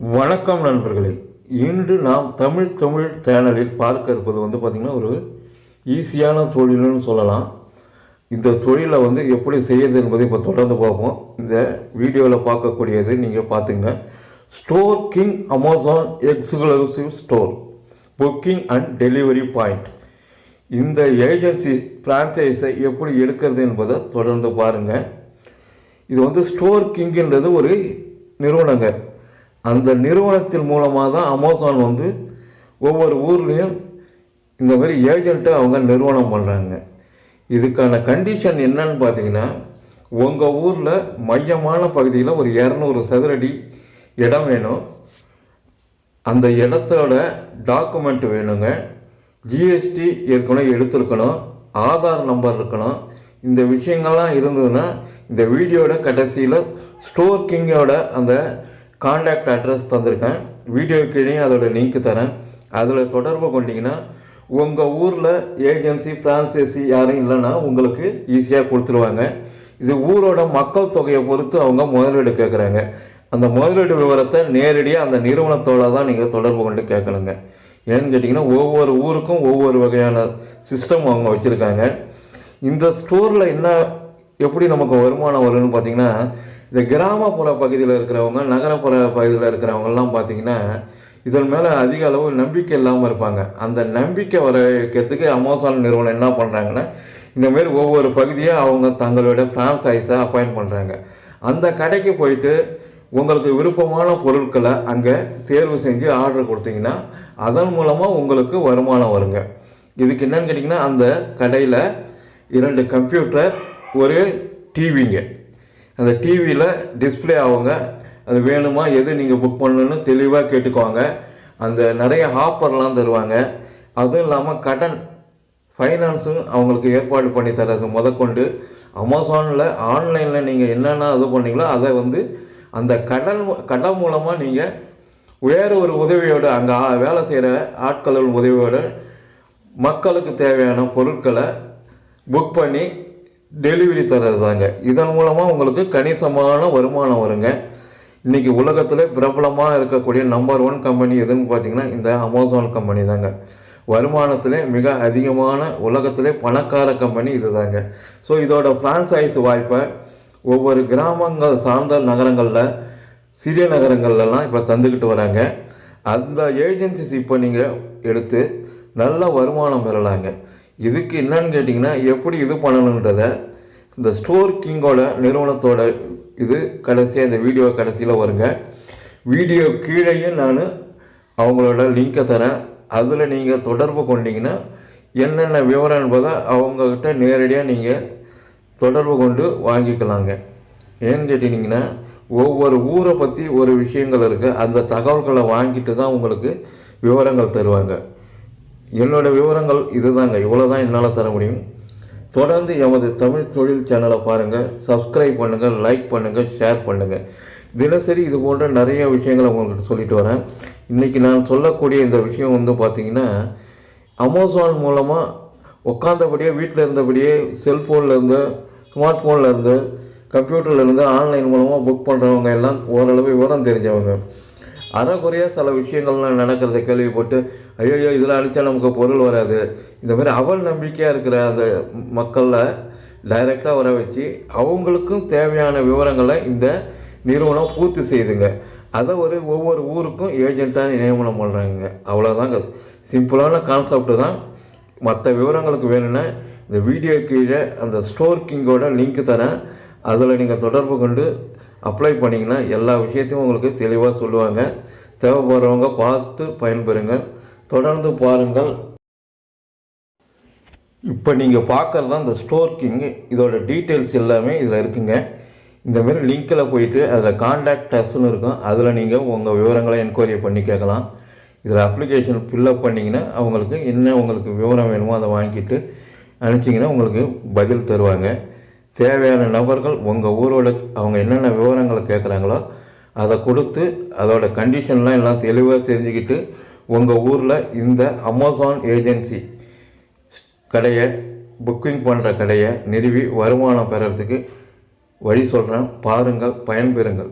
வணக்கம் நண்பர்களே. இன்று நாம் தமிழ் தமிழ் சேனலில் பார்க்க இருப்பது வந்து பார்த்திங்கன்னா ஒரு ஈஸியான தொழில்னு சொல்லலாம். இந்த தொழிலை வந்து எப்படி செய்யுது என்பதை இப்போ தொடர்ந்து பார்ப்போம். இந்த வீடியோவில் பார்க்கக்கூடியது நீங்கள் பார்த்துங்க store king Amazon exclusive store booking and delivery point இந்த ஏஜென்சி ஃப்ரான்ச்சைஸை எப்படி எடுக்கிறது என்பதை தொடர்ந்து பாருங்கள் இது வந்து ஸ்டோர் கிங்ன்றது ஒரு நிறுவனங்கள் அந்த நிறுவனத்தின் மூலமாக தான் அமேசான் வந்து ஒவ்வொரு ஊர்லேயும் இந்த மாதிரி ஏஜெண்ட்டை அவங்க நிறுவனம் பண்ணுறாங்க இதுக்கான கண்டிஷன் என்னன்னு பார்த்தீங்கன்னா உங்கள் ஊரில் மையமான பகுதியில் ஒரு இரநூறு சதுரடி இடம் வேணும். அந்த இடத்தோட டாக்குமெண்ட் வேணுங்க. ஜிஎஸ்டி ஏற்கனவே எடுத்திருக்கணும். ஆதார் நம்பர் இருக்கணும். இந்த விஷயங்கள்லாம் இருந்ததுன்னா இந்த வீடியோட கடைசியில் ஸ்டோர் கிங்கோட அந்த காண்டாக்ட் அட்ரஸ் தந்திருக்கேன். வீடியோ கீழே அதோடய லிங்க் தரேன். அதில் தொடர்பு கொண்டீங்கன்னா உங்கள் ஊரில் ஏஜென்சி ஃப்ரான்சைசி யாரும் இல்லைன்னா உங்களுக்கு ஈஸியாக கொடுத்துருவாங்க. இது ஊரோட மக்கள் தொகையை பொறுத்து அவங்க முதலீடு கேட்குறாங்க அந்த முதலீடு விவரத்தை நேரடியாக அந்த நிறுவனத்தோட தான் நீங்கள் தொடர்பு கொண்டு கேட்கணுங்க ஏன்னு கேட்டிங்கன்னா ஒவ்வொரு ஊருக்கும் ஒவ்வொரு வகையான சிஸ்டம் அவங்க வச்சுருக்காங்க. இந்த ஸ்டோரில் என்ன எப்படி நமக்கு வருமானம் வரும்னு பார்த்தீங்கன்னா இந்த கிராமப்புற பகுதியில் இருக்கிறவங்க நகரப்புற பகுதியில் இருக்கிறவங்கலாம் பார்த்தீங்கன்னா இதன் மேலே அதிக அளவு நம்பிக்கை இல்லாமல் இருப்பாங்க. அந்த நம்பிக்கை வர வைக்கிறதுக்கு அமேசான் நிறுவனம் என்ன பண்ணுறாங்கன்னா இந்தமாரி ஒவ்வொரு பகுதியாக அவங்க தங்களோட ஃப்ரான்சைஸை அப்பாயிண்ட் பண்ணுறாங்க அந்த கடைக்கு போயிட்டு உங்களுக்கு விருப்பமான பொருட்களை அங்கே தேர்வு செஞ்சு ஆர்டர் கொடுத்தீங்கன்னா அதன் மூலமாக உங்களுக்கு வருமானம் வருங்க. இதுக்கு என்னன்னு கேட்டிங்கன்னா அந்த கடையில் இரண்டு கம்ப்யூட்டர் ஒரு டிவிங்க அந்த டிவியில் டிஸ்ப்ளே ஆகுங்க அது வேணுமா எது நீங்கள் புக் பண்ணணும்னு தெளிவாக கேட்டுக்குவாங்க. அந்த நிறைய ஆஃபர்லாம் தருவாங்க. அதுவும் இல்லாமல் கடன் ஃபைனான்ஸும் அவங்களுக்கு ஏற்பாடு பண்ணி தரது முதற்கொண்டு. அமேசானில் ஆன்லைனில் நீங்கள் என்னென்ன இது பண்ணீங்களோ அதை வந்து அந்த கடன் கடன் மூலமாக நீங்கள் வேறு ஒரு உதவியோடு அங்கே வேலை செய்கிற ஆட்களின் உதவியோட மக்களுக்கு தேவையான பொருட்களை புக் பண்ணி டெலிவரி தர்றது தாங்க இதன் மூலமாக உங்களுக்கு கணிசமான வருமானம் வருங்க. இன்றைக்கி உலகத்தில் பிரபலமாக இருக்கக்கூடிய நம்பர் ஒன் கம்பெனி எதுன்னு பார்த்தீங்கன்னா இந்த அமேசான் கம்பெனி தாங்க. வருமானத்தில் மிக அதிகமான உலகத்திலே பணக்கார கம்பெனி இது தாங்க ஸோ இதோட ஃப்ரான்சைஸ் வாய்ப்பை ஒவ்வொரு கிராமங்கள் சார்ந்த நகரங்களில் சிறிய நகரங்கள்லாம் இப்போ தந்துக்கிட்டு வராங்க. அந்த ஏஜென்சிஸ் இப்போ நீங்கள் எடுத்து நல்ல வருமானம் பெறலாங்க. இதுக்கு என்னன்னு கேட்டிங்கன்னா எப்படி இது பண்ணணுன்றத இந்த ஸ்டோர் கிங்கோட நிறுவனத்தோட இது கடைசியாக இந்த வீடியோ கடைசியில் வருங்க. வீடியோ கீழேயும் நான் அவங்களோட லிங்கை தரேன். அதில் நீங்கள் தொடர்பு கொண்டீங்கன்னா என்னென்ன விவரம் என்பதை அவங்கக்கிட்ட நேரடியாக நீங்கள் தொடர்பு கொண்டு வாங்கிக்கலாங்க. ஏன்னு கேட்டிங்கன்னா ஒவ்வொரு ஊரை பற்றி ஒரு விஷயங்கள் இருக்குது அந்த தகவல்களை வாங்கிட்டு தான் உங்களுக்கு விவரங்கள் தருவாங்க. என்னோடய விவரங்கள் இதுதாங்க. இவ்வளோ தான் என்னால் தர முடியும். தொடர்ந்து எமது தமிழ் தொழில் சேனலை பாருங்கள் சப்ஸ்கிரைப் பண்ணுங்கள் லைக் பண்ணுங்கள் ஷேர் பண்ணுங்கள் தினசரி இது போன்ற நிறைய விஷயங்களை உங்களுக்கு சொல்லிட்டு வரேன். இன்றைக்கி நான் சொல்லக்கூடிய இந்த விஷயம் வந்து பார்த்திங்கன்னா அமேசான் மூலமாக உட்காந்தபடியே வீட்டில் இருந்தபடியே செல்ஃபோன்லேருந்து ஸ்மார்ட் ஃபோன்லேருந்து கம்ப்யூட்டர்லேருந்து ஆன்லைன் மூலமாக புக் பண்ணுறவங்க எல்லாம் ஓரளவு விவரம் தெரிஞ்சவங்க. அறகுறையாக சில விஷயங்கள்லாம் நடக்கிறத கேள்விப்பட்டு ஐயோ இதில் அடித்தா நமக்கு பொருள் வராது. இந்த மாதிரி அவள் நம்பிக்கையாக இருக்கிற அந்த மக்களில் டைரெக்டாக வர வச்சு அவங்களுக்கும் தேவையான விவரங்களை இந்த நிறுவனம் பூர்த்தி செய்துங்க. அதை ஒரு ஒவ்வொரு ஊருக்கும் ஏஜெண்ட்டாக நியமனம் பண்ணுறாங்க அவ்வளோதாங்க சிம்பிளான கான்செப்ட் தான். மற்ற விவரங்களுக்கு வேணும்னா இந்த வீடியோ கீழே அந்த ஸ்டோர் கிங்கோட லிங்க் தரேன். அதில் நீங்கள் தொடர்பு கொண்டு அப்ளை பண்ணிங்கன்னா எல்லா விஷயத்தையும் உங்களுக்கு தெளிவாக சொல்லுவாங்க. தேவைப்படுறவங்க பார்த்து பயன்பெறுங்க. தொடர்ந்து பாருங்கள். இப்போ நீங்கள் பார்க்குறது தான் இந்த ஸ்டோர் இதோட டீட்டெயில்ஸ் எல்லாமே இதில் இருக்குங்க. இந்தமாரி லிங்க்கில் போயிட்டு அதில் காண்டாக்ட் டஸ்ன்னு இருக்கும். அதில் நீங்கள் உங்கள் விவரங்களை என்கொயரி பண்ணி கேட்கலாம். இதில் அப்ளிகேஷன் ஃபில்லப் பண்ணிங்கன்னா அவங்களுக்கு என்ன உங்களுக்கு விவரம் வேணுமோ அதை வாங்கிட்டு அனுப்பிச்சிங்கன்னா உங்களுக்கு பதில் தருவாங்க. தேவையான நபர்கள் உங்கள் ஊரோட அவங்க என்னென்ன விவரங்களை கேட்குறாங்களோ அதை கொடுத்து அதோட கண்டிஷன்லாம் எல்லாம் தெளிவாக தெரிஞ்சுக்கிட்டு உங்கள் ஊரில் இந்த அமேசான் ஏஜென்சி கடையை புக்கிங் பண்ணுற கடையை நிறுவி வருமானம் பெறறதுக்கு வழி சொல்கிறேன் பாருங்கள் பயன்பெறுங்கள்.